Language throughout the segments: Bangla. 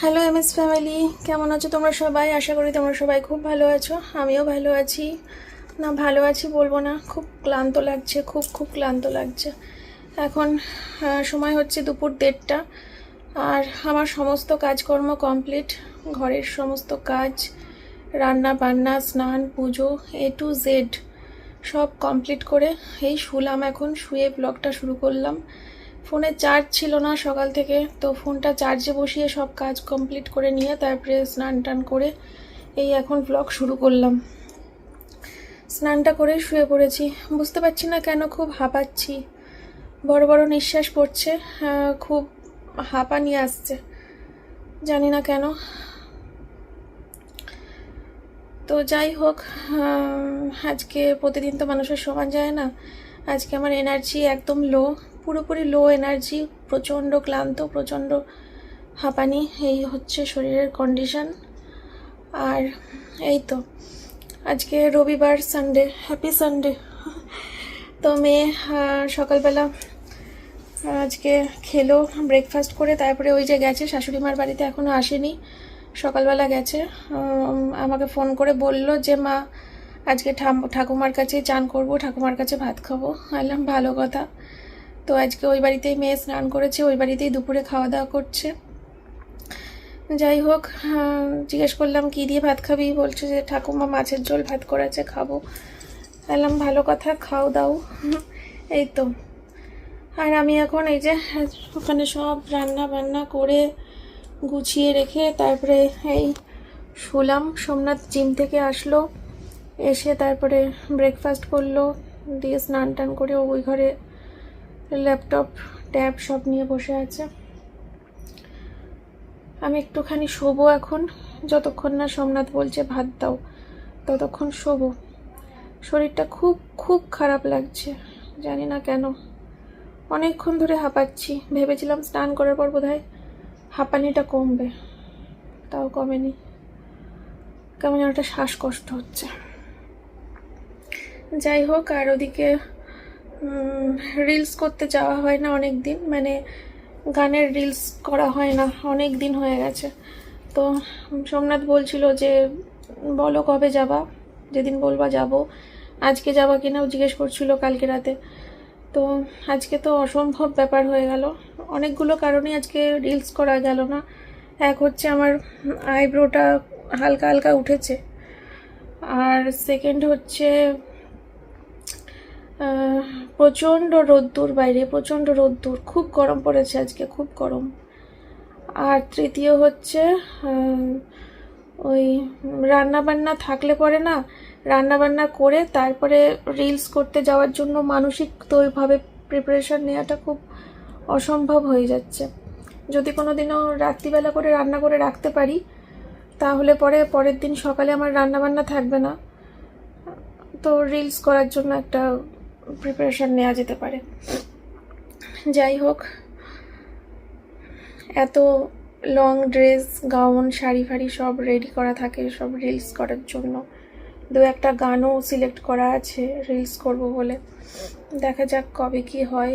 হ্যালো এম এস ফ্যামিলি কেমন আছো তোমরা সবাই? আশা করি তোমরা সবাই খুব ভালো আছো। আমিও ভালো আছি। না, ভালো আছি বলব না। খুব ক্লান্ত লাগছে, খুব খুব ক্লান্ত লাগছে। এখন সময় হচ্ছে দুপুর দেড়টা। আর আমার সমস্ত কাজকর্ম কমপ্লিট ঘরের সমস্ত কাজ রান্না বান্না স্নান, পুজো এ টু জেড সব কমপ্লিট করে এই শুলাম এখন শুয়ে ব্লগটা শুরু করলাম। ফোনে চার্জ ছিল না সকাল থেকে, তো ফোনটা চার্জে বসিয়ে সব কাজ কমপ্লিট করে নিয়ে তারপরে স্নান টান করে এই এখন ব্লগ শুরু করলাম। স্নানটা করে শুয়ে পড়েছি। বুঝতে পারছি না কেন খুব হাঁপাচ্ছি। বড় বড় নিঃশ্বাস পড়ছে খুব নিয়ে আসছে। জানি না কেন। তো যাই হোক আজকে প্রতিদিন তো মানুষের সমান যায় না। আজকে আমার এনার্জি একদম লো পুরোপুরি লো এনার্জি প্রচণ্ড ক্লান্ত, প্রচণ্ড হাঁপানি, এই হচ্ছে শরীরের কন্ডিশন আর এই তো, আজকে রবিবার সানডে হ্যাপি সানডে তো মেয়ে সকালবেলা আজকে খেলো ব্রেকফাস্ট করে, তারপরে ওই যে গেছে শাশুড়ি মার বাড়িতে এখনও আসেনি, সকালবেলা গেছে। আমাকে ফোন করে বলল যে, মা, আজকে ঠাম- ঠাকুমার কাছে চান করব, ঠাকুমার কাছে ভাত খাব। বললাম, ভালো কথা। তো আজকে ওই বাড়িতেই মেয়ে স্নান করেছে, ওই বাড়িতেই দুপুরে খাওয়া দাওয়া করছে। যাই হোক জিজ্ঞেস করলাম, কী দিয়ে ভাত খাবি? বলছে যে, ঠাকুমা মাছের ঝোল ভাত করেছে, খাব। বললাম, ভালো কথা, খাও, দাও। এই তো। আর আমি এখন এই যে, ওখানে সব রান্না বান্না করে গুছিয়ে রেখে তারপরে এই শুলাম। সোমনাথ জিম থেকে আসলো, এসে তারপরে ব্রেকফাস্ট করল, দিয়ে স্নান টান করে ওই ঘরে ল্যাপটপ, ট্যাব সব নিয়ে বসে আছে। আমি একটুখানি শোবো এখন। যতক্ষণ না সোমনাথ বলছে, ভাত দাও, ততক্ষণ শোবো। শরীরটা খুব খুব খারাপ লাগছে, জানি না কেন। অনেকক্ষণ ধরে হাঁপাচ্ছি। ভেবেছিলাম স্নান করার পর বোধহয় হাঁপানিটা কমবে, তাও কমেনি। কেমন একটা শ্বাসকষ্ট হচ্ছে। যাই হোক, আর ওদিকে রিলস করতে যাওয়া হয় না অনেক দিন মানে গানের রিলস করা হয় না অনেক দিন হয়ে গেছে। তো সোমনাথ বলছিল যে, বলো কবে যাবা? যেদিন বলবা যাব। আজকে যাবা কিনাও জিজ্ঞেস করছিল কালকে রাতে। তো আজকে তো অসম্ভব ব্যাপার হয়ে গেল। অনেকগুলো কারণে আজকে রিলস করা গেল না। এক হচ্ছে আমার আইব্রোটা হালকা হালকা উঠেছে। আর সেকেন্ড হচ্ছে প্রচণ্ড রোদ্দুর বাইরে, প্রচণ্ড রোদ্দুর। খুব গরম পড়েছে আজকে, খুব গরম। আর তৃতীয় হচ্ছে ওই রান্না বান্না থাকলে পরে না রান্না বান্না করে তারপরে রিলস করতে যাওয়ার জন্য মানসিক তো ওইভাবে প্রিপারেশন নেওয়াটা খুব অসম্ভব হয়ে যাচ্ছে। যদি কোনো দিনও রাত্রিবেলা করে রান্না করে রাখতে পারি, তাহলে পরে, পরের দিন সকালে আমার রান্না বান্না থাকবে না। তো রিলস করার জন্য একটা প্রিপারেশন নেওয়া যেতে পারে। যাই হোক, এত লং ড্রেস গাউন শাড়ি ফাড়ি সব রেডি করা থাকে, সব রিলস করার জন্য। দু একটা গানও সিলেক্ট করা আছে রিলস করব বলে। দেখা যাক কবে কি হয়।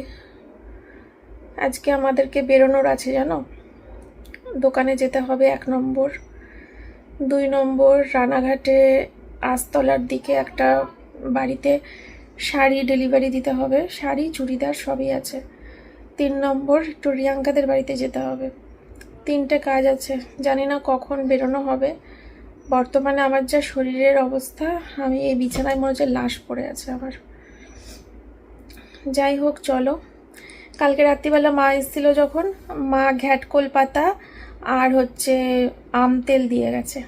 আজকে আমাদেরকে বেরোনোর আছে জানো? দোকানে যেতে হবে এক নম্বর। দুই নম্বর, রানাঘাটে আস্তলার দিকে একটা বাড়িতে শাড়ি ডেলিভারি দিতে হবে, শাড়ি, চুড়িদার সবই আছে। তিন নম্বর, একটু রিয়াঙ্কাদের বাড়িতে যেতে হবে। তিনটে কাজ আছে, জানি না কখন বেরোনো হবে। বর্তমানে আমার যা শরীরের অবস্থা, আমি এই বিছানায় মনে হচ্ছে লাশ পড়ে আছে আমার। যাই হোক, চলো। কালকে রাত্রিবেলা মা এসেছিল যখন, মা ঘ্যাটকোল পাতা আর হচ্ছে আম তেল দিয়ে গেছে।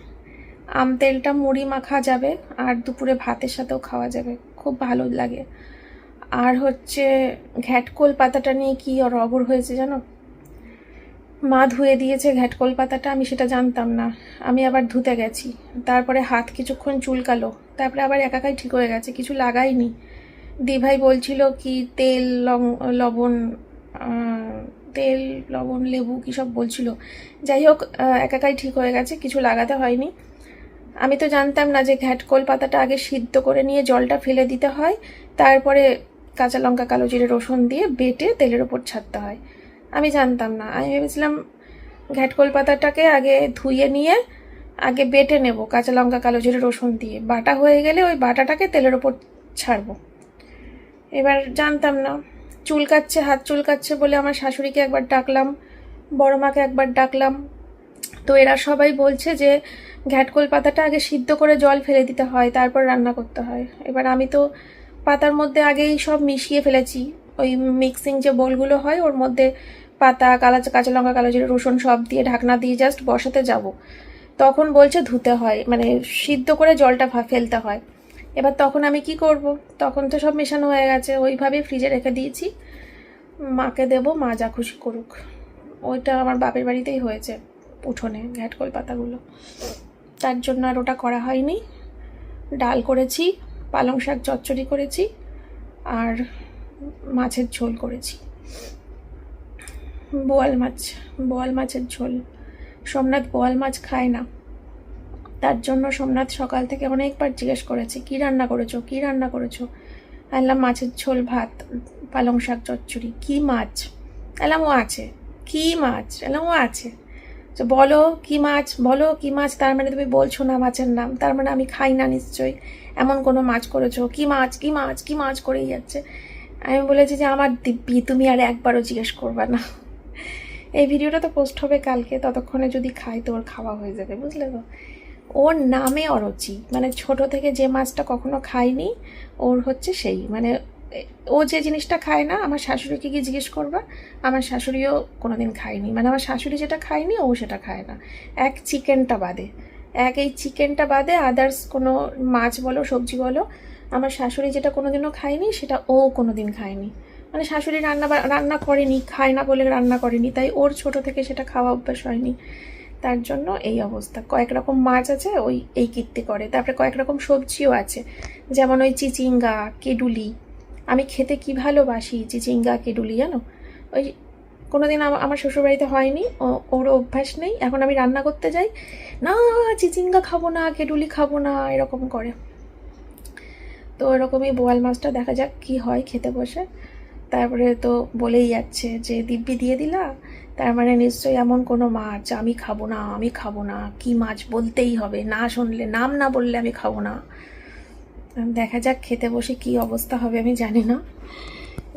আম তেলটা মুড়ি মাখা যাবে আর দুপুরে ভাতের সাথেও খাওয়া যাবে। খুব ভালো লাগে। আর হচ্ছে ঘ্যাটকোল পাতাটা নিয়ে কি ওর অবর হয়েছে জানো? মা ধুয়ে দিয়েছে ঘ্যাটকোল পাতাটা, আমি সেটা জানতাম না। আমি আবার ধুতে গেছি। তারপরে হাত কিছুক্ষণ চুলকালো। তারপরে আবার একাকাই ঠিক হয়ে গেছে, কিছু লাগাইনি। দিভাই বলছিল কি, তেল, লং, লবণ তেল, লবণ, লেবু কী সব বলছিল। যাই হোক একাকাই ঠিক হয়ে গেছে, কিছু লাগাতে হয়নি। আমি তো জানতাম না যে ঘ্যাটকোল পাতাটা আগে সিদ্ধ করে নিয়ে জলটা ফেলে দিতে হয়, তারপরে কাঁচা লঙ্কা, কালো জিরে, রসুন দিয়ে বেটে তেলের ওপর ছাড়তে হয়। আমি জানতাম না। আমি ভেবেছিলাম ঘ্যাটকোল পাতাটাকে আগে ধুয়ে নিয়ে আগে বেটে নেব, কাঁচা লঙ্কা, কালো জিরে, রসুন দিয়ে। বাটা হয়ে গেলে ওই বাটাটাকে তেলের ওপর ছাড়বো। এবার জানতাম না। চুলকাচ্ছে, হাত চুলকাচ্ছে বলে আমার শাশুড়িকে একবার ডাকলাম বড় মাকে একবার ডাকলাম। তো এরা সবাই বলছে যে ঘ্যাটকোল পাতাটা আগে সিদ্ধ করে জল ফেলে দিতে হয়, তারপর রান্না করতে হয়। এবার আমি তো পাতার মধ্যে আগেই সব মিশিয়ে ফেলেছি। ওই মিক্সিং যে বোলগুলো হয়, ওর মধ্যে পাতা, কালা কাঁচা লঙ্কা, কালো জিরে, রসুন সব দিয়ে ঢাকনা দিয়ে জাস্ট বসাতে যাব। তখন বলছে ধুতে হয় মানে সিদ্ধ করে জলটা ফেলতে হয়। এবার তখন আমি কি করব? তখন তো সব মেশানো হয়ে গেছে ওইভাবেই ফ্রিজে রেখে দিয়েছি। মাকে দেব, মা যা খুশি করুক। ওইটা আমার বাপের বাড়িতেই হয়েছে, উঠোনে ঘ্যাটকল পাতাগুলো। তার জন্য আর ওটা করা হয়নি। ডাল করেছি, পালং শাক চচ্চড়ি করেছি, আর মাছের ঝোল করেছি। বোয়াল মাছ, বোয়াল মাছের ঝোল। সোমনাথ বোয়াল মাছ খায় না। তার জন্য সোমনাথ সকাল থেকে অনেকবার জিজ্ঞেস করেছে, কি রান্না করেছ? কি রান্না করেছ? আনলাম মাছের ঝোল, ভাত, পালং শাক, চচ্চড়ি। কি মাছ? এলাম ও আছে। কি মাছ? এলাম ও আছে। বলো কি মাছ, বলো কি মাছ, তার মানে তুমি বলছো না মাছের নাম, তার মানে আমি খাই না নিশ্চয়ই। এমন কোনো মাছ করেছ? কি মাছ কি মাছ কি মাছ করেই যাচ্ছে? আমি বলেছি যে আমার দিব্যি, তুমি আর একবারও জিজ্ঞেস করবা না। এই ভিডিওটা তো পোস্ট হবে কালকে, ততক্ষণে যদি খাই তো ওর খাওয়া হয়ে যাবে, বুঝলে তো? ওর নামে অরুচি মানে ছোট থেকে যে মাছটা কখনো খায়নি ওর হচ্ছে সেই মানে ও যে জিনিসটা খায় না, আমার শাশুড়িকে গিয়ে জিজ্ঞেস করবা, আমার শাশুড়িও কোনোদিন খায়নি। মানে আমার শাশুড়ি যেটা খায়নি, ও সেটা খায় না। এক চিকেনটা বাদে। এক এই চিকেনটা বাদে আদার্স কোনো মাছ বলো, সবজি বলো, আমার শাশুড়ি যেটা কোনোদিনও খায়নি, সেটা ও কোনোদিন খায়নি। মানে শাশুড়ি রান্না রান্না করেনি, খায় না বলে রান্না করেনি, তাই ওর ছোট থেকে সেটা খাওয়া অভ্যাস হয়নি। তার জন্য এই অবস্থা। কয়েক রকম মাছ আছে, ওই, এই কীর্তি করে। তারপরে কয়েক রকম সবজিও আছে। যেমন ওই চিচিঙ্গা, কেডুলি আমি খেতে কি ভালোবাসি? চিচিঙ্গা কেডুলি জানো? ওই কোনোদিন আমা- আমার শ্বশুরবাড়িতে হয়নি ওর অভ্যাস নেই, এখন আমি রান্না করতে যাই। না, চিচিঙ্গা খাব না কেডুলি খাব না, এরকম করে। তো এরকমই বোয়াল মাছটা দেখা যাক কি হয় খেতে বসে। তারপরে তো বলেই যাচ্ছে যে, দিব্যি দিয়ে দিলা? তার মানে নিশ্চয়ই এমন কোনো মাছ, আমি খাব না, আমি খাব না। কি মাছ বলতেই হবে, না শুনলে, নাম না বললে আমি খাব না। দেখা যাক খেতে বসে কি অবস্থা হবে, আমি জানি না।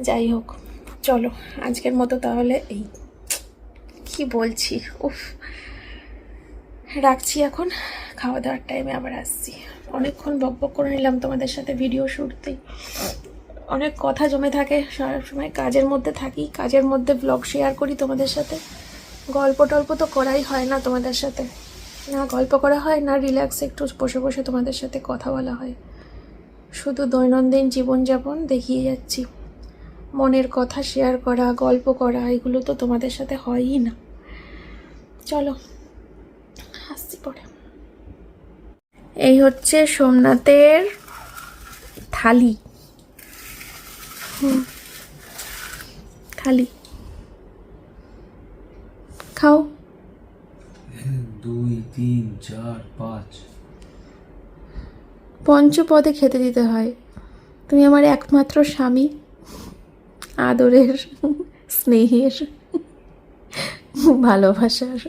যাই হোক, চলো, আজকের মতো তাহলে এই কি বলছি, উফ। রাখছি এখন খাওয়া দাওয়ার টাইমে আবার আসছি। অনেকক্ষণ বক বক করে নিলাম তোমাদের সাথে ভিডিও শুটতেই অনেক কথা জমে থাকে সারা সময় কাজের মধ্যে থাকি, কাজের মধ্যে ব্লগ শেয়ার করি তোমাদের সাথে। গল্প টল্প তো করাই হয় না তোমাদের সাথে। না গল্প করা হয়, না রিল্যাক্স একটু বসে বসে তোমাদের সাথে কথা বলা হয়। শুধু দৈনন্দিন জীবনযাপন দেখিয়ে যাচ্ছি। মনের কথা শেয়ার করা, গল্প করা, এগুলো তো তোমাদের সাথে হয়ই না। চলো, আসছি পরে। এই হচ্ছে সোমনাথের থালি। থালি। খাও। দুই, তিন, চার, পাঁচ। পঞ্চপদে খেতে দিতে হয়। তুমি আমার একমাত্র স্বামী। আদরের স্নেহের ভালোবাসার।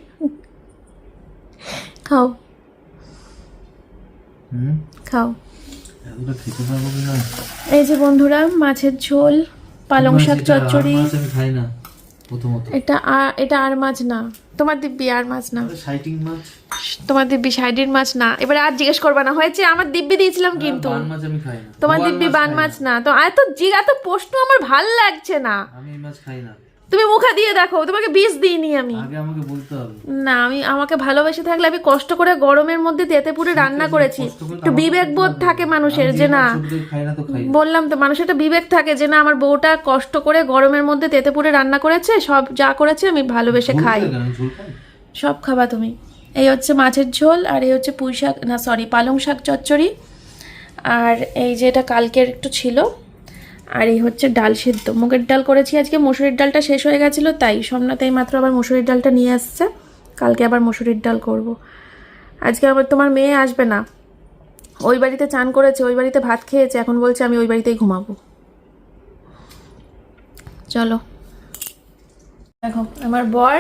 খাও। খাও। এই যে বন্ধুরা মাছের ঝোল পালং শাক চচ্চড়ি। এটা আর এটা আর মাছ না। তোমার দিব্যি আর মাছ না। সাইটিং মাছ। তোমার দিব্যি সাইডের মাছ না। এবারে আর জিজ্ঞেস করবা না হয়েছে আমার দিব্যি দিয়েছিলাম কিন্তু। বান মাছ আমি খাই না। তোমার দিব্যি বান মাছ না। তো এত জি এত প্রশ্ন আমার ভালো লাগছে না। আমি এই মাছ খাই না। তুমি মুখে দিয়ে দেখো তোমাকে বিষ দিইনি আমি। আগে আমাকে বলতে হবে। না আমি আমাকে ভালোবেসে থাকলে আমি কষ্ট করে গরমের মধ্যে তেতে পুরে রান্না করেছি। তো একটু বিবেক বোধ থাকে মানুষের যে না। তো। বললাম তো মানুষের একটা বিবেক থাকে যে না আমার বউটা কষ্ট করে গরমের মধ্যে তেতে পুরে রান্না করেছে সব যা করেছে আমি ভালোবেসে খাই। সব খাবা তুমি। এই হচ্ছে মাছের ঝোল, আর এই হচ্ছে পুঁই শাক, না সরি পালং শাক চচ্চড়ি। আর এই যে এটা কালকের একটু ছিল, আর এই হচ্ছে ডাল সিদ্ধ। মুগের ডাল করেছি আজকে, মসুরির ডালটা শেষ হয়ে গেছিল, তাই সোমনাথ এই মাত্র আবার মুসুরির ডালটা নিয়ে আসছে। কালকে আবার মসুরির ডাল করব। আজকে আবার তোমার মেয়ে আসবে না। ওই বাড়িতে চান করেছে, ওই বাড়িতে ভাত খেয়েছে, এখন বলছে আমি ওই বাড়িতেই ঘুমাবো। চলো। দেখো আমার বর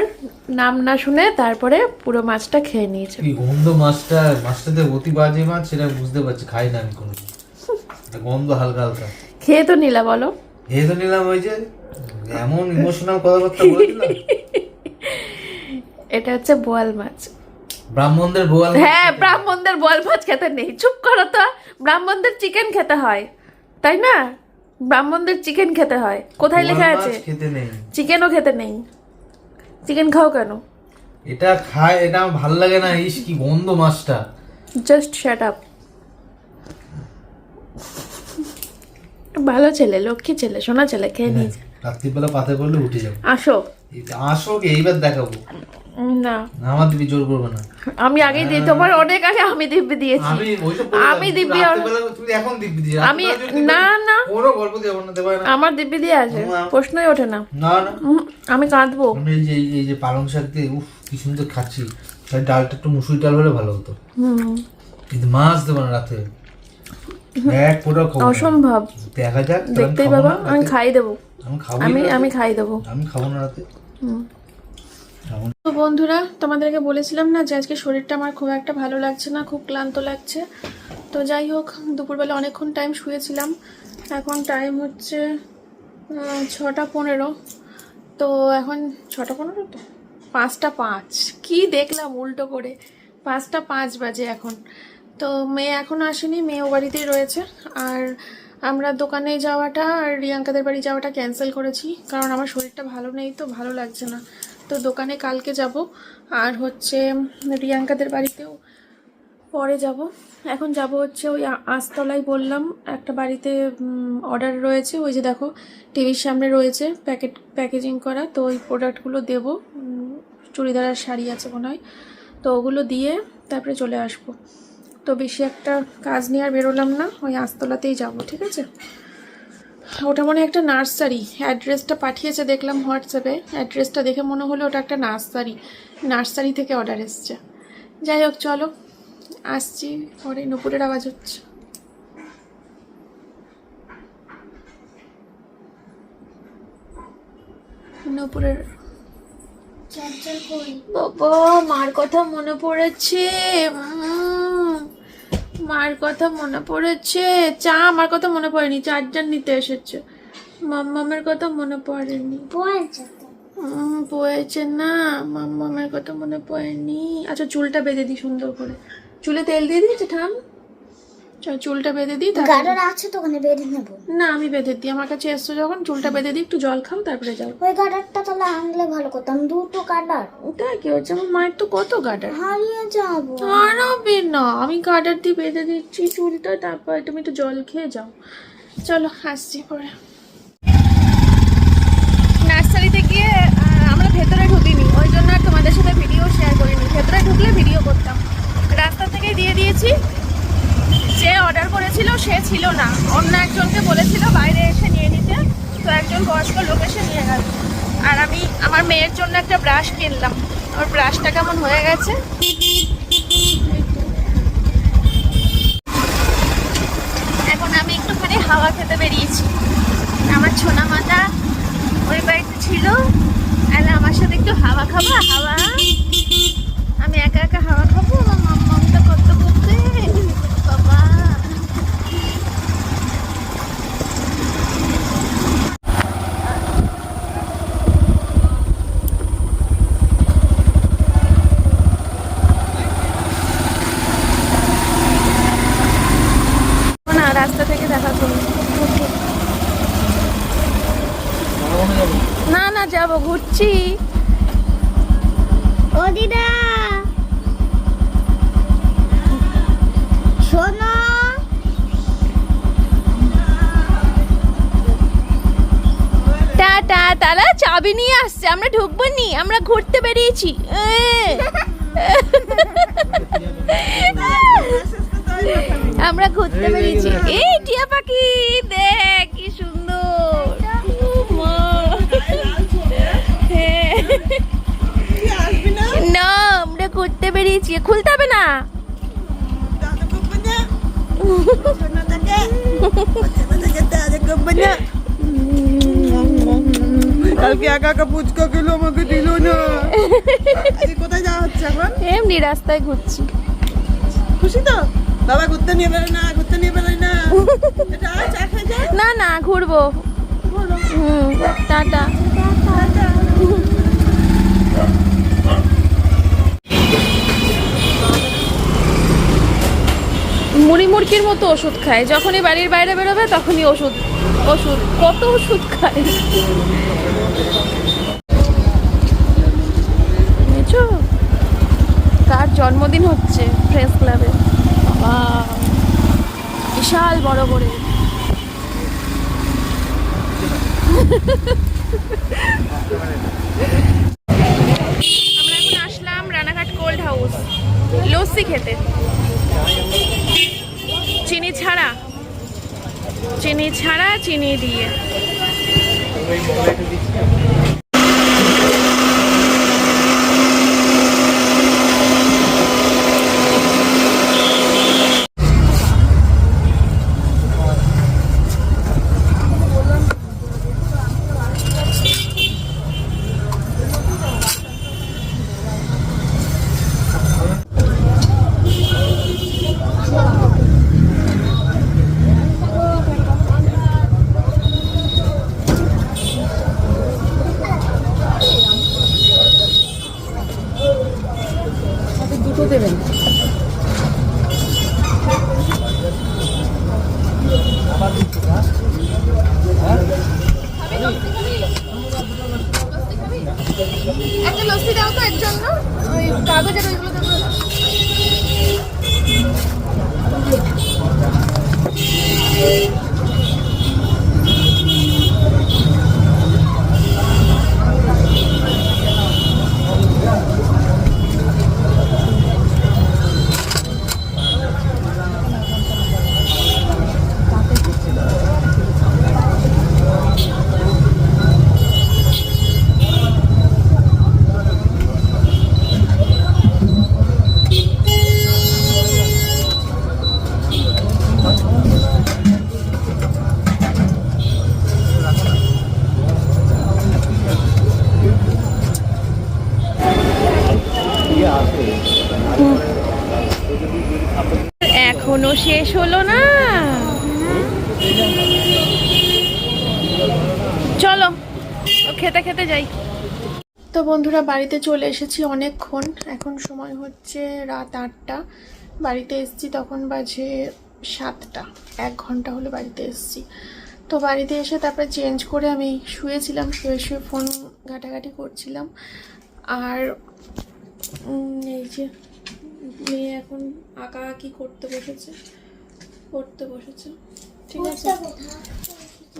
নাম না শুনে তারপরে পুরো মাছটা খেয়ে নিয়েছে। কি গন্ধ মাছটা মাছটাতে অতি বাজে মাছ সেটা বুঝতে পারছি খাই না আমি কোনো গন্ধ হালকা হালকা। খেয়ে তো নিলা বলো। এই তো নিলাম ওই যে এমন ইমোশনাল কথাবার্তা বলে এটা হচ্ছে বোয়াল মাছ। ব্রাহ্মণদের বোয়াল হ্যাঁ ব্রাহ্মণদের বোয়াল মাছ খেতে নেই। চুপ করো তো ব্রাহ্মণদের চিকেন খেতে হয়। তাই না? ব্রাহ্মণদের চিকেন খেতে হয়। কোথায় লেখা আছে? খেতে নেই। চিকেনও খেতে নেই। চিকেন খাও কেন? এটা খায় এটা আমার ভালো লাগে না ইস কি গন্ধ মাছটা। জাস্ট শ্যাট আপ ভালো ছেলে লক্ষ্মী ছেলে সোনা ছেলে খেয়ে নিয়েছে। রাত্রিবেলা পাতে পড়লে উঠে যাও আসো। আসো এইবার দেখাবো। না। আমার দিবি জোর করবে না। আমি আগেই দিই তোমার অনেক আগে আমি দিব্যি দিয়েছি। আমি ওই তো বললাম, আমি দিব্যি তুমি এখন দিব্যি দিয়ে আমি না না। কোনো গল্প দেবো না দেবে না। আমার দিব্যি দিয়ে আছে প্রশ্নই ওঠে না। না না। আমি কাঁদবো। এই যে এই যে পালং শাক দিয়ে উফ কি সুন্দর খাচ্ছি। তাই ডালটা একটু মুসুরি ডাল হলে ভালো হতো। হুম। কিন্তু মাছ দেবো না রাতে। এক অসম্ভব। দেখা যাক দেখতেই বাবা আমি। খাই দেবো। আমি আমি খাই দেবো। আমি খাব না রাতে। হুম। তো বন্ধুরা তোমাদেরকে বলেছিলাম না যে আজকে শরীরটা আমার খুব একটা ভালো লাগছে না খুব ক্লান্ত লাগছে। তো যাই হোক দুপুরবেলা অনেকক্ষণ টাইম শুয়েছিলাম। এখন টাইম হচ্ছে ছটা পনেরো। তো এখন ছটা পনেরো তো? পাঁচটা পাঁচ। কি দেখলাম উল্টো করে? পাঁচটা পাঁচ বাজে এখন। তো মেয়ে এখনও আসেনি মেয়ে ও বাড়িতেই রয়েছে। আর আমরা দোকানে যাওয়াটা আর রিয়াঙ্কাদের বাড়ি যাওয়াটা ক্যান্সেল করেছি। কারণ আমার শরীরটা ভালো নেই তো, ভালো লাগছে না। তো দোকানে কালকে যাব। আর হচ্ছে রিয়াঙ্কাদের বাড়িতেও পরে যাব। এখন যাব হচ্ছে ওই আ- আস্তলায় বললাম, একটা বাড়িতে অর্ডার রয়েছে। ওই যে দেখো, টিভির সামনে রয়েছে প্যাকেট প্যাকেজিং করা। তো ওই প্রোডাক্টগুলো দেবো। চুড়িদার আর শাড়ি আছে মনে হয়। তো ওগুলো দিয়ে তারপরে চলে আসব। তো বেশি একটা কাজ নিয়ে আর বেরোলাম না ওই আস্তলাতেই যাব ঠিক আছে? ওটা মনে হয় একটা নার্সারি অ্যাড্রেসটা পাঠিয়েছে দেখলাম হোয়াটসঅ্যাপে অ্যাড্রেসটা দেখে মনে হলো ওটা একটা নার্সারি নার্সারি থেকে অর্ডার এসছে। যাই হোক চলো আসছি পরে নুপুরের আওয়াজ হচ্ছে। নুপুরের বাবা মার কথা মনে পড়েছে মার কথা মনে পড়েছে। চা আমার কথা মনে পড়েনি চার্জার নিতে এসেছে। মাম্মামের কথা মনে পড়েনি। পড়েছে না মাম্মামের কথা মনে পড়েনি। আচ্ছা চুলটা বেঁধে দিই সুন্দর করে। চুলে তেল দিয়ে দিয়েছে ঠাম চুলটা বেঁধে দিই গার্ডার আছে তো ওখানে বেঁধে নেব। না আমি বেঁধে দিই আমার কাছে এসছো যখন চুলটা বেঁধে দিই একটু জল খাও তারপরে যাও। ওই গার্ডারটা তাহলে আনলে ভালো করতাম দুটো গার্ডার ওটা কি হচ্ছে? আমার মায়ের তো কত গার্ডার হারিয়ে যাব। হারাবে না আমি গার্ডার দিয়ে বেঁধে দিচ্ছি চুলটা তারপর তুমি একটু জল খেয়ে যাও। চলো আসছি পরে। নার্সারিতে গিয়ে আমরা ভেতরে ঢুকিনি ওই জন্য আর তোমাদের সাথে ভিডিও শেয়ার করিনি। ভেতরে ঢুকলে ভিডিও করতাম। রাস্তা থেকে দিয়ে দিয়েছি। যে অর্ডার করেছিল সে ছিল না। অন্য একজনকে বলেছিল বাইরে এসে নিয়ে নিতে। তো একজন বয়স্ক লোক এসে নিয়ে গেল। আর আমি আমার মেয়ের জন্য একটা ব্রাশ কিনলাম। আমার ব্রাশটা কেমন হয়ে গেছে? এখন আমি একটুখানি হাওয়া খেতে বেরিয়েছি। আমার ছোনা মাতা ওই বাড়িতে ছিল। আর আমার সাথে একটু হাওয়া খাব, হাওয়া। আমি একা একা হাওয়া খাব আমার মাম্মামটা কত করবে বাবা না রাস্তা থেকে দেখা করব না না যাব ঘুরছি ও দিদা। শোনো। টাটা তারা চাবি নিয়ে আসছে আমরা ঢুকবো নি আমরা ঘুরতে বেরিয়েছি। আমরা ঘুরতে বেরিয়েছি। এই টিয়া পাখি দেখ কি সুন্দর। বেরিয়েছি খুলতে হবে না। কালকে একা একা ফুচকা খেলো আমাকে দিল না। কোথায় যাওয়া হচ্ছে এখন? এমনি রাস্তায় ঘুরছি। খুশি তো? বাবা ঘুরতে নিয়ে বেরোয় না ঘুরতে নিয়ে বেরোয় না। না না ঘুরবো। হুম টাটা। মুড়ি মুরগির মতো ওষুধ খায়। যখনই বাড়ির বাইরে বেরোবে, তখনই ওষুধ ওষুধ, কত ওষুধ খায়। কার জন্মদিন হচ্ছে ফ্রেন্ডস ক্লাবে? বিশাল বড় করে। আমরা এখন আসলাম রানাঘাট কোল্ড হাউস, লস্যি খেতে। চিনি ছাড়া। চিনি ছাড়া চিনি দিয়ে। শেষ হলো না। চলো, খেতে খেতে যাই। তো বন্ধুরা, বাড়িতে চলে এসেছি অনেকক্ষণ। এখন সময় হচ্ছে রাত আটটা। বাড়িতে এসেছি তখন বাজে সাতটা। এক ঘণ্টা হলো বাড়িতে এসেছি। তো বাড়িতে এসে তারপরে চেঞ্জ করে আমি শুয়েছিলাম, শুয়ে শুয়ে ফোন ঘাটাঘাটি করছিলাম। আর এই যে, মেয়ে এখন আঁকা আঁকি করতে বসেছে। পড়তে বসেছে। ঠিক আছে।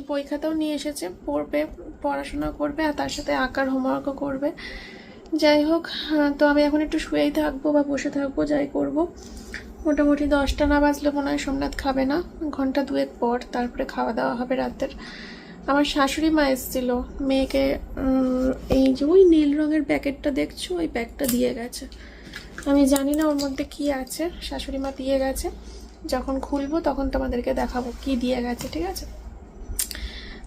বই খাতাও নিয়ে এসেছে পড়বে পড়াশোনা করবে আর তার সাথে আঁকার হোমওয়ার্কও করবে। যাই হোক তো আমি এখন একটু শুয়েই থাকব বা বসে থাকব যাই করব। মোটামুটি দশটা না বাজলে মনে হয় সোমনাথ খাবে না। ঘণ্টা দুয়েক পর তারপরে খাওয়া দাওয়া হবে রাতের। আমার শাশুড়ি মা এসেছিল মেয়েকে এই যে ওই নীল রঙের প্যাকেটটা দেখছ? ওই প্যাকটা দিয়ে গেছে। আমি জানি না ওর মধ্যে কি আছে শাশুড়ি মা দিয়ে গেছে। যখন খুলবো তখন তোমাদেরকে দেখাবো কি দিয়ে গেছে, ঠিক আছে?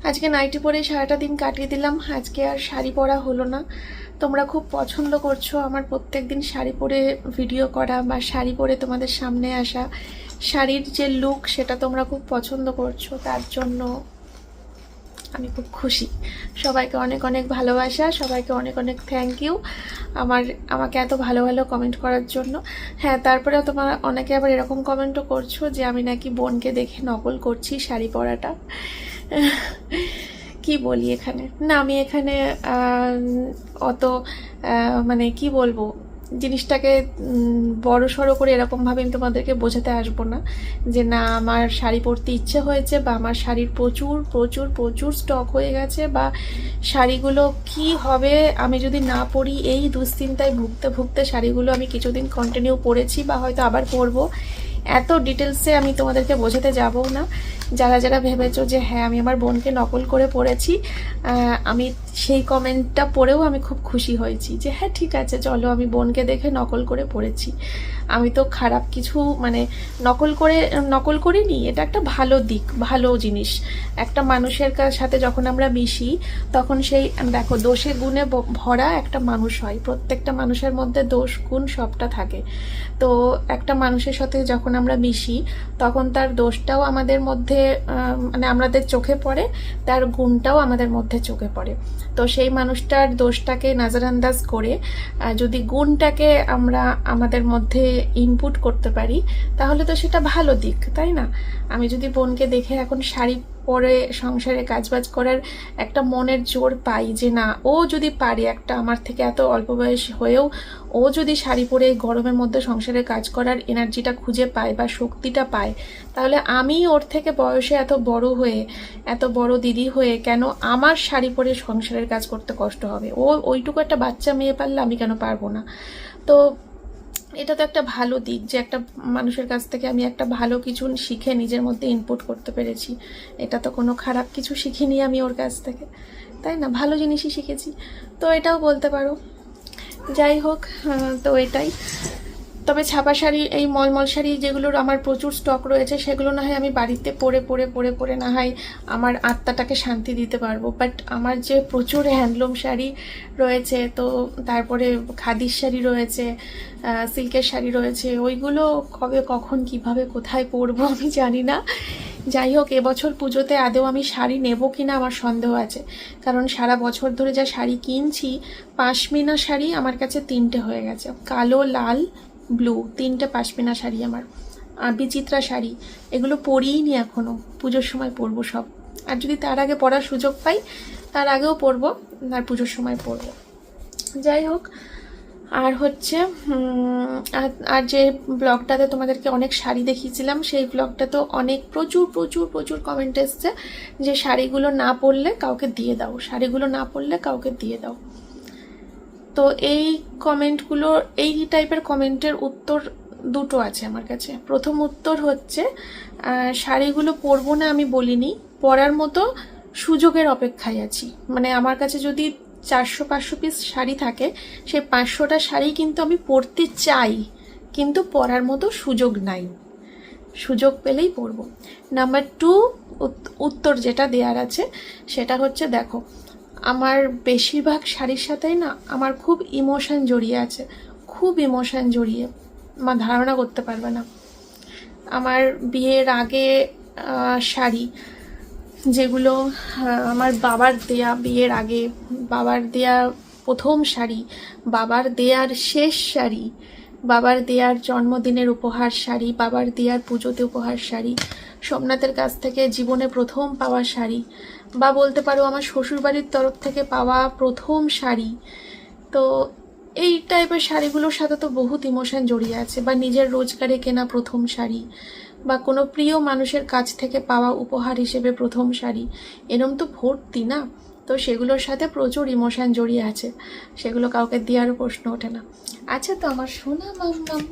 আজকে নাইটি পরে সারাটা দিন কাটিয়ে দিলাম। আজকে আর শাড়ি পরা হলো না। তোমরা খুব পছন্দ করছ আমার প্রত্যেক দিন শাড়ি পরে ভিডিও করা বা শাড়ি পরে তোমাদের সামনে আসা। শাড়ির যে লুক সেটা তোমরা খুব পছন্দ করছ, তার জন্য আমি খুব খুশি। সবাইকে অনেক অনেক ভালোবাসা, সবাইকে অনেক অনেক থ্যাংক ইউ আমার, আমাকে এত ভালো ভালো কমেন্ট করার জন্য। হ্যাঁ তারপরে তোমরা অনেকে আবার এরকম কমেন্টও করছ যে আমি নাকি বোনকে দেখে নকল করছি শাড়ি পরাটা। কি বলি এখানে? না, আমি এখানে অত মানে কি বলব? জিনিসটাকে বড় সড়ো করে এরকমভাবে আমি তোমাদেরকে বোঝাতে আসব না যে না, আমার শাড়ি পরতে ইচ্ছে হয়েছে বা আমার শাড়ির প্রচুর প্রচুর প্রচুর স্টক হয়ে গেছে বা শাড়িগুলো কি হবে আমি যদি না পরি, এই দুশ্চিন্তায় ভুগতে ভুগতে শাড়িগুলো আমি কিছুদিন কন্টিনিউ পরেছি বা হয়তো আবার পরবো, এত ডিটেলসে আমি তোমাদেরকে বোঝাতে যাবও না। যারা যারা ভেবেছো যে হ্যাঁ আমি আমার বোনকে নকল করে পড়েছি আমি সেই কমেন্টটা পড়েও আমি খুব খুশি হয়েছি যে হ্যাঁ ঠিক আছে, চলো আমি বোনকে দেখে নকল করে পড়েছি। আমি তো খারাপ কিছু মানে নকল করে, নকল করিনি, এটা একটা ভালো দিক, ভালো জিনিস। একটা মানুষের সাথে যখন আমরা মিশি, তখন সেই, দেখো, দোষে গুণে ভরা একটা মানুষ হয়। প্রত্যেকটা মানুষের মধ্যে দোষ, গুণ সবটা থাকে। তো একটা মানুষের সাথে যখন আমরা মিশি, তখন তার দোষটাও আমাদের মধ্যে আহ, মানে আমাদের চোখে পড়ে তার গুণটাও আমাদের মধ্যে চোখে পড়ে। তো সেই মানুষটার দোষটাকে নাজারান্দাজ করে যদি গুণটাকে আমরা আমাদের মধ্যে ইনপুট করতে পারি তাহলে তো সেটা ভালো দিক তাই না? আমি যদি বোনকে দেখে এখন শাড়ি পরে সংসারে কাজবাজ করার একটা মনের জোর পাই যে না, ও যদি পারে একটা আমার থেকে এত অল্প বয়স হয়েও ও যদি শাড়ি পরে গরমের মধ্যে সংসারে কাজ করার এনার্জিটা খুঁজে পায় বা শক্তিটা পায়, তাহলে আমি ওর থেকে বয়সে এত বড় হয়ে, এত বড় দিদি হয়ে কেন আমার শাড়ি পরে সংসারের কাজ করতে কষ্ট হবে? ও ওইটুকু একটা বাচ্চা মেয়ে পারলে আমি কেন পারব না? তো এটা তো একটা ভালো দিক যে একটা মানুষের কাছ থেকে আমি একটা ভালো কিছু শিখে নিজের মধ্যে ইনপুট করতে পেরেছি। এটা তো কোনো খারাপ কিছু শিখিনি আমি ওর কাছ থেকে। তাই না? ভালো জিনিসই শিখেছি। তো এটাও বলতে পারো। যাই হোক তো এটাই। তবে ছাপা শাড়ি, এই মলমল শাড়ি যেগুলোর আমার প্রচুর স্টক রয়েছে, সেগুলো না হয় আমি বাড়িতে পরে পরে পরে পরে না হয় আমার আত্মাটাকে শান্তি দিতে পারব। বাট আমার যে প্রচুর হ্যান্ডলুম শাড়ি রয়েছে, তো তারপরে খাদির শাড়ি রয়েছে সিল্কের শাড়ি রয়েছে, ওইগুলো কবে, কখন, কীভাবে, কোথায় পরবো আমি জানি না। যাই হোক, এবছর পুজোতে আদৌ আমি শাড়ি নেব কি না আমার সন্দেহ আছে। কারণ সারা বছর ধরে যা শাড়ি কিনছি, পাশমিনা শাড়ি আমার কাছে তিনটে হয়ে গেছে, কালো, লাল ব্লু, তিনটে পাশমিনা শাড়ি আমার আর বিচিত্রা শাড়ি, এগুলো পরিই নি এখনও পুজোর সময় পরবো সব। আর যদি তার আগে পরার সুযোগ পাই, তার আগেও পরবো, আর পুজোর সময় পরবো। যাই হোক, আর হচ্ছে আর- আর যে ব্লগটাতে তোমাদেরকে অনেক শাড়ি দেখিয়েছিলাম, সেই ব্লগটা তো অনেক প্রচুর প্রচুর প্রচুর কমেন্ট এসছে যে শাড়িগুলো না পরলে কাউকে দিয়ে দাও, শাড়িগুলো না পরলে কাউকে দিয়ে দাও। তো এই কমেন্টগুলো এই টাইপের কমেন্টের উত্তর দুটো আছে আমার কাছে। প্রথম উত্তর হচ্ছে শাড়িগুলো পরবো না আমি বলিনি, পরার মতো সুযোগের অপেক্ষায় আছি। মানে আমার কাছে যদি চারশো, পাঁচশো পিস শাড়ি থাকে, সেই পাঁচশোটা শাড়ি কিন্তু আমি পরতে চাই, কিন্তু পরার মতো সুযোগ নাই। সুযোগ পেলেই পরবো। নাম্বার টু উত্তর যেটা দেওয়ার আছে, সেটা হচ্ছে দেখো আমার বেশিরভাগ শাড়ির সাথেই না আমার খুব ইমোশান জড়িয়ে আছে। খুব ইমোশান জড়িয়ে। মা ধারণা করতে পারবে না। আমার বিয়ের আগে শাড়ি যেগুলো আমার বাবার দেয়া বিয়ের আগে, বাবার দেয়া প্রথম শাড়ি, বাবার দেয়ার শেষ শাড়ি, বাবার দেয়ার জন্মদিনের উপহার শাড়ি, বাবার দেয়ার পুজোতে উপহার শাড়ি সোমনাথের কাছ থেকে জীবনে প্রথম পাওয়া শাড়ি। বা বলতে পারো আমার শ্বশুরবাড়ির তরফ থেকে পাওয়া প্রথম শাড়ি। তো এই টাইপের শাড়িগুলোর সাথে তো বহুত ইমোশন জড়িয়ে আছে, বা নিজের রোজগারে কেনা প্রথম শাড়ি, বা কোনো প্রিয় মানুষের কাছ থেকে পাওয়া উপহার হিসেবে প্রথম শাড়ি, এরম তো ভর্তি না। তো সেগুলোর সাথে প্রচুর ইমোশন জড়িয়ে আছে, সেগুলো কাউকে দেওয়ারও প্রশ্ন ওঠে না। আচ্ছা তো আমার সোনা মাম্মাম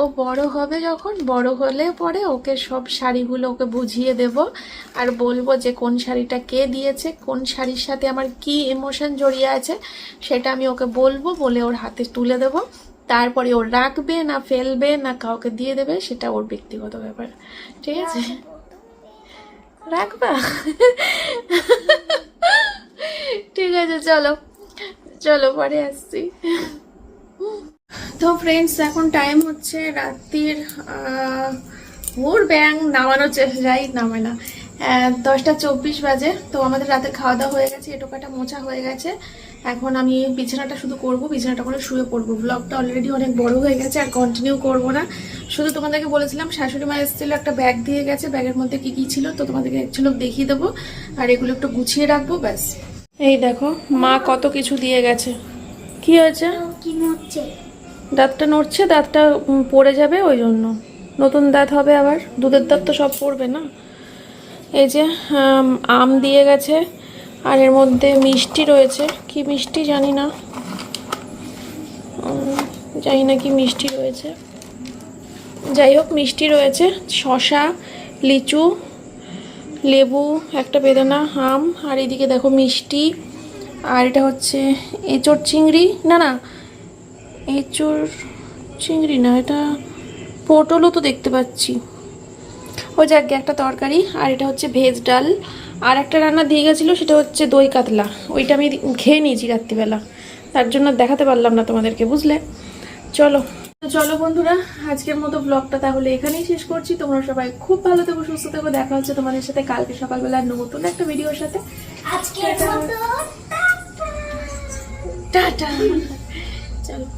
ও বড় হবে যখন, বড় হলে পরে ওকে সব শাড়িগুলো ওকে বুঝিয়ে দেব আর বলব যে কোন শাড়িটা কে দিয়েছে, কোন শাড়ির সাথে আমার কি ইমোশন জড়িয়ে আছে সেটা আমি ওকে বলব, বলে ওর হাতে তুলে দেব। তারপরে ও রাখবে না ফেলবে না কাউকে দিয়ে দেবে, সেটা ওর ব্যক্তিগত ব্যাপার। ঠিক আছে? রাখবা? ঠিক আছে, চলো। চলো, পরে আসছি। তো ফ্রেন্ডস এখন টাইম হচ্ছে রাত্রির ভোর ব্যাং নামানো চে- যাই নামে না। দশটা চব্বিশ বাজে, তো আমাদের রাতে খাওয়া দাওয়া হয়ে গেছে, এটোকাটা মোছা হয়ে গেছে। এখন আমি বিছানাটা শুধু করব, বিছানাটা করে শুয়ে পড়ব। ব্লগটা অলরেডি অনেক বড় হয়ে গেছে, আর কন্টিনিউ করব না। শুধু তোমাদেরকে বলেছিলাম, শাশুড়ি মা এসেছিল, একটা ব্যাগ দিয়ে গেছে। ব্যাগের মধ্যে কি কি ছিল, তো তোমাদেরকে এক দেখিয়ে দেবো। আর এগুলো একটু গুছিয়ে রাখব, ব্যাস। এই দেখো, মা কত কিছু দিয়ে গেছে। কি হয়েছে? কি হচ্ছে? দাঁতটা নড়ছে দাঁতটা পড়ে যাবে ওই জন্য। নতুন দাঁত হবে আবার। দুধের দাঁত তো সব পড়বে না। এই যে আম, দিয়ে গেছে আর এর মধ্যে মিষ্টি রয়েছে। কি মিষ্টি জানি না। জানি না কি মিষ্টি রয়েছে। যাই হোক মিষ্টি রয়েছে। শশা লিচু লেবু একটা বেদানা আম আর এদিকে দেখো মিষ্টি। আর এটা হচ্ছে এঁচড় চিংড়ি। না না এঁচড় চিংড়ি না এটা পটলও তো দেখতে পাচ্ছি। ও যাক একটা তরকারি আর এটা হচ্ছে ভেজ ডাল। আর একটা রান্না দিয়ে গেছিল সেটা হচ্ছে দই কাতলা। ওইটা আমি খেয়ে নিয়েছি রাত্রিবেলা। তার জন্য দেখাতে পারলাম না তোমাদেরকে বুঝলে? চলো। চলো বন্ধুরা আজকের মতো ব্লগটা তাহলে এখানেই শেষ করছি। তোমরা সবাই খুব ভালো থেকো সুস্থ থেকো। দেখা হচ্ছে তোমাদের সাথে কালকে সকালবেলা নতুন একটা ভিডিওর সাথে। টাটা। চলো।